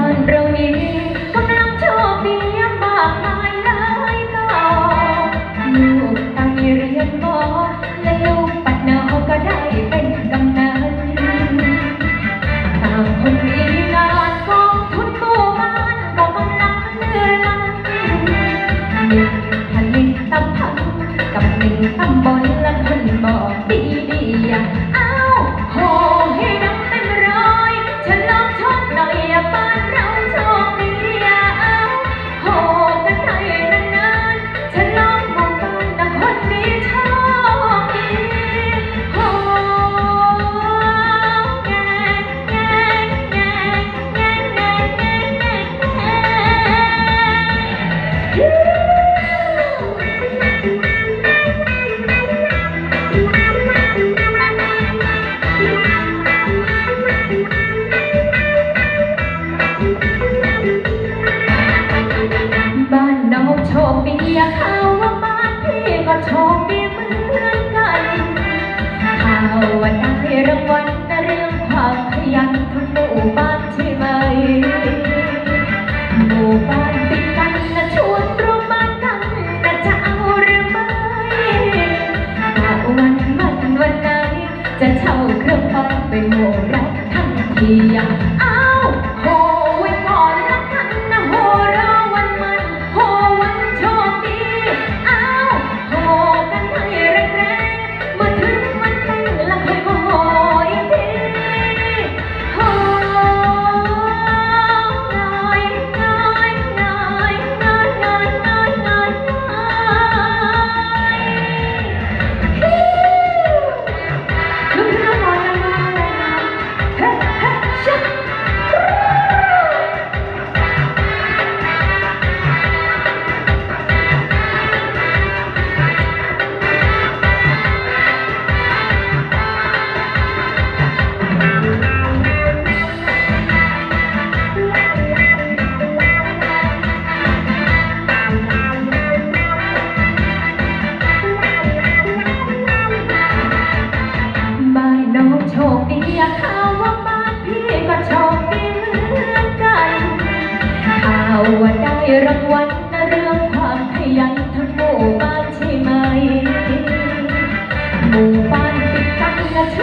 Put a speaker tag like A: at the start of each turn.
A: หมู่บ้านเรานี้กำลังโชคดีมากมายหลายต่อลูกตั้งเรียนบอและลูกปัดนาวก็ได้เป็นกำนันต่างคนมีงานกองทุนหมู่บ้านก็กำลังเลื่อนลังหนึ่งผลิตภัณฑ์กับหนึ่งตำบลละคนบอกดีดีๆอ้า บ้านติดกันนะชวนร่วมบ้านกันนะจะเอาหรือไม่ถ้าวันมันวันไหนจะเช่าเครื่องฟังไปโมรับทั้งทีอ้า รางวัลนะเรื่องความขยันทั้งหมู่บ้านใช่ไหมหมู่บ้านติดกันนะช